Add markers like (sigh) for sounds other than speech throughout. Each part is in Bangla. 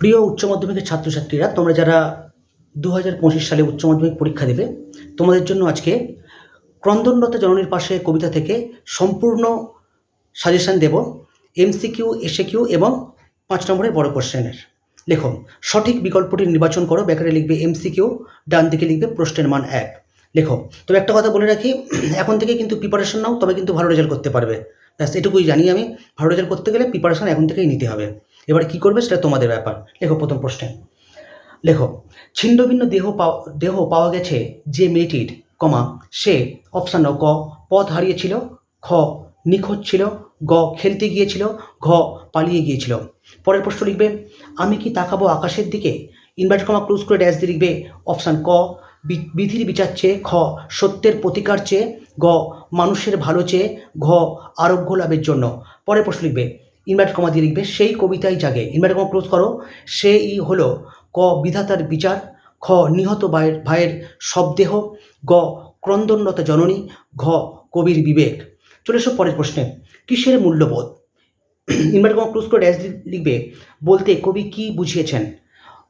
প্রিয় উচ্চ মাধ্যমিকের ছাত্রছাত্রীরা, তোমরা যারা দু হাজার পঁচিশ সালে উচ্চ মাধ্যমিক পরীক্ষা দেবে, তোমাদের জন্য আজকে ক্রন্দনরতা জননীর পাশে কবিতা থেকে সম্পূর্ণ সাজেশন দেব এমসিকিউ এসএকিউ এবং পাঁচ নম্বরের বড় কোশ্চেনের। লেখো সঠিক বিকল্পটি নির্বাচন করো ব্যাকারে লিখবে এমসিকিউ ডান দিকে লিখবে প্রশ্নের মান এক। লেখো তবে একটা কথা বলে রাখি, এখন থেকে কিন্তু প্রিপারেশন নাও, তবে কিন্তু ভালো রেজাল্ট করতে পারবে। ব্যাস, এটুকুই জানি আমি, ভালো রেজাল্ট করতে গেলে প্রিপারেশন এখন থেকেই নিতে হবে। এবার কি করবে সেটা তোমাদের ব্যাপার। লেখো প্রথম প্রশ্নে। লেখো ছিন্নভিন্ন দেহ পাওয়া দেহ পাওয়া গেছে যে মেয়েটির, কমা, সে অপশান ক, পথ হারিয়েছিল, খ, নিখোঁজ ছিল, গ, খেলতে গিয়েছিল, ঘ, পালিয়ে গিয়েছিল। পরের প্রশ্ন লিখবে, আমি কি তাকাবো আকাশের দিকে? ইনভার্ট কমা ক্লোজ করে ড্যাশ দিয়ে লিখবে অপশান ক বিধির বিচার চেয়ে, খ, সত্যের প্রতিকার চেয়ে, গ, মানুষের ভালো চেয়ে, ঘ, আরোগ্য লাভের জন্য। পরের প্রশ্ন লিখবে ইনভার্ট কমা দিয়ে লিখবে, সেই কবিতাই জাগে। ইনভার্ট কমা ক্লোজ করো, সেই হলো ক বিধাতার বিচার, খ নিহত ভাইয়ের ভাইয়ের শবদেহ, গ ক্রন্দনরত জননী, ঘ কবির বিবেক। চলে এসো পরের প্রশ্নে, কিসের মূল্যবোধ? ইনভার্ট কমা ক্লোজ করে ড্যাশ লিখবে, বলতে কবি কি বুঝিয়েছেন?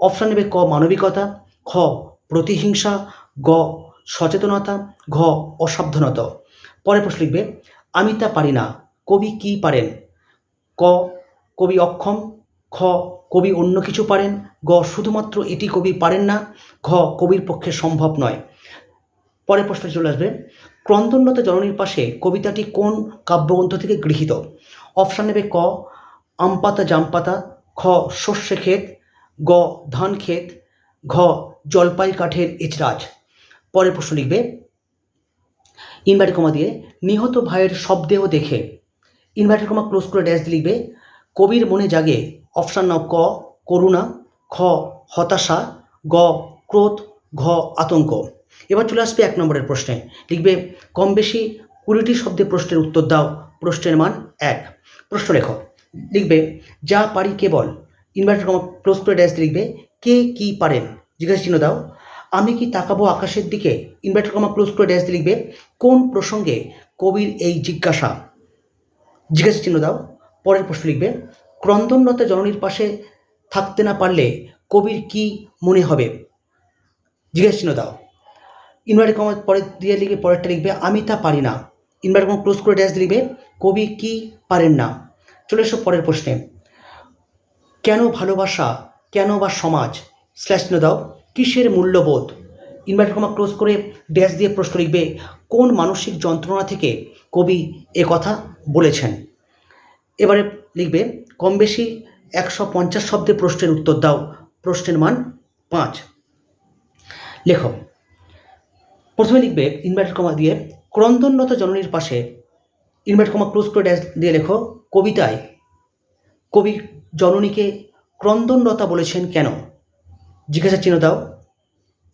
অপশান নেবে ক মানবিকতা, খ প্রতিহিংসা, গ সচেতনতা, ঘ অসাবধানতা। পরের প্রশ্ন লিখবে, আমি তা পারি না, কবি কি পারেন? ক, কবি অক্ষম, খ, কবি অন্য কিছু পারেন, গ, শুধুমাত্র এটি কবি পারেন না, ঘ, কবির পক্ষে সম্ভব নয়। পরের প্রশ্ন চলে আসবে। ক্রন্দনরত জননীর পাশে কবিতাটি কোন কাব্যগ্রন্থ থেকে গৃহীত? অপশান নেবে ক, আমপাতা জামপাতা, খ, শস্যে ক্ষেত, গ, ধান ক্ষেত, ঘ, জলপাই কাঠের এচরাজ। পরের প্রশ্ন লিখবে। ইনভার্টার কমা দিয়ে, নিহত ভাইয়ের শবদেহ দেখে। ইনভার্টার কমা ক্লোজ করে ড্যাশ লিখবে। কবির মনে জাগে অপশান নাও ক, করুণা, খ, হতাশা, গ, ক্রোধ, ঘ, আতঙ্ক। এবার চলে আসবে এক নম্বরের প্রশ্নে। লিখবে, কম বেশি কুড়িটি শব্দে প্রশ্নের উত্তর দাও, প্রশ্নের মান এক। প্রশ্ন লেখো। লিখবে, যা পারি কেবল। ইনভার্টার কমা ক্লোজ করে ড্যাশ লিখবে, কে কি পারেন? জিজ্ঞাসা চিহ্ন দাও। আমি কি তাকাবো আকাশের দিকে? ইনভার্টার কমা ক্লোজ করে ড্যাশ লিখবে, কোন প্রসঙ্গে কবির এই জিজ্ঞাসা? জিজ্ঞাসা চিহ্ন দাও, পরের প্রশ্ন লিখবে, ক্রন্দনরতা জননীর পাশে থাকতে না পারলে কবির কি মনে হবে? জিজ্ঞাসা চিহ্ন দাও। ইনভার্টার কমা পরে দিয়ে লিখবে পরেরটা লিখবে, আমি তা পারি না। ইনভার্টার কমা ক্লোজ করে ড্যাশ লিখবে, কবি কি পারেন না? চলে এসো পরের প্রশ্নে। কেন ভালোবাসা, কেন বা সমাজ? স্ল্যাশ দাও, কিসের মূল্যবোধ? ইনভার্টার কমা ক্লোজ করে ড্যাশ দিয়ে প্রশ্ন লিখবে, কোন মানসিক যন্ত্রণা থেকে কবি এ কথা বলেছেন? এবারে লিখবে, কম বেশি একশো পঞ্চাশ শব্দে প্রশ্নের উত্তর দাও, প্রশ্নের মান পাঁচ। লেখো প্রথমে লিখবে ইনভার্টার কমা দিয়ে ক্রন্দনরত জননীর পাশে ইনভার্টার কমা ক্লোজ করে ড্যাশ দিয়ে লেখো, কবিতায় কবি জননীকে ক্রন্দনরতা বলেছেন কেন? জিজ্ঞাসা চিহ্ন দাও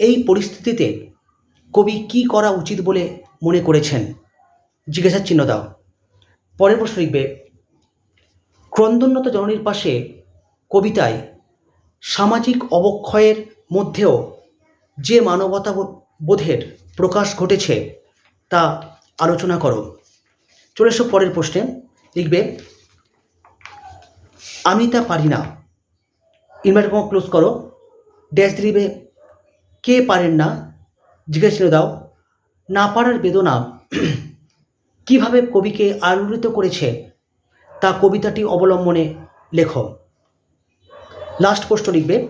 এই পরিস্থিতিতে কবি কি করা উচিত বলে মনে করেছেন? জিজ্ঞাসা চিহ্ন দাও। পরের প্রশ্ন লিখবে, ক্রন্দনরত জননীর পাশে কবিতায় সামাজিক অবক্ষয়ের মধ্যেও যে মানবতা বোধের প্রকাশ ঘটেছে তা আলোচনা করো। চলে এসো পরের প্রশ্নে, লিখবে, আমি তা পারি না। ইনভার্টার ক্লোজ করো। ড্যাশ দিবে কে পারেন না? জিজ্ঞাসা দাও। না পারার বেদনা (clears throat) কীভাবে কবিকে আলোড়িত করেছে, তা কবিতাটি অবলম্বনে লেখো। লাস্ট প্রশ্ন লিখবে।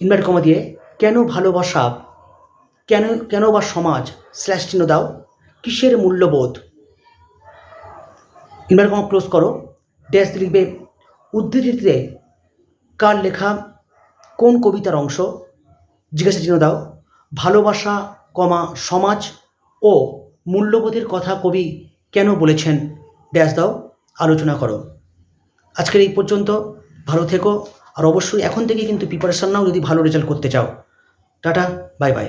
ইনভার্ট কমা দিয়ে, কেন ভালোবাসা, কেন কেন বা সমাজ স্ল্যাশ চিহ্ন দাও, কিসের মূল্যবোধ? ইনভার্ট কমা ক্লোজ করো। ড্যাশ লিখবে, উদ্ধৃতিতে কার লেখা কোন কবিতার অংশ? জিজ্ঞাসা চিহ্ন দাও। ভালোবাসা, কমা, সমাজ ও মূল্যবোধের কথা কবি কেন বলেছেন? ড্যাশ দাও, আলোচনা করো। আজকের এই পর্যন্ত ভালো থেকো, আর অবশ্যই এখন থেকে কিন্তু প্রিপারেশান নাও যদি ভালো রেজাল্ট করতে চাও। Tata bye bye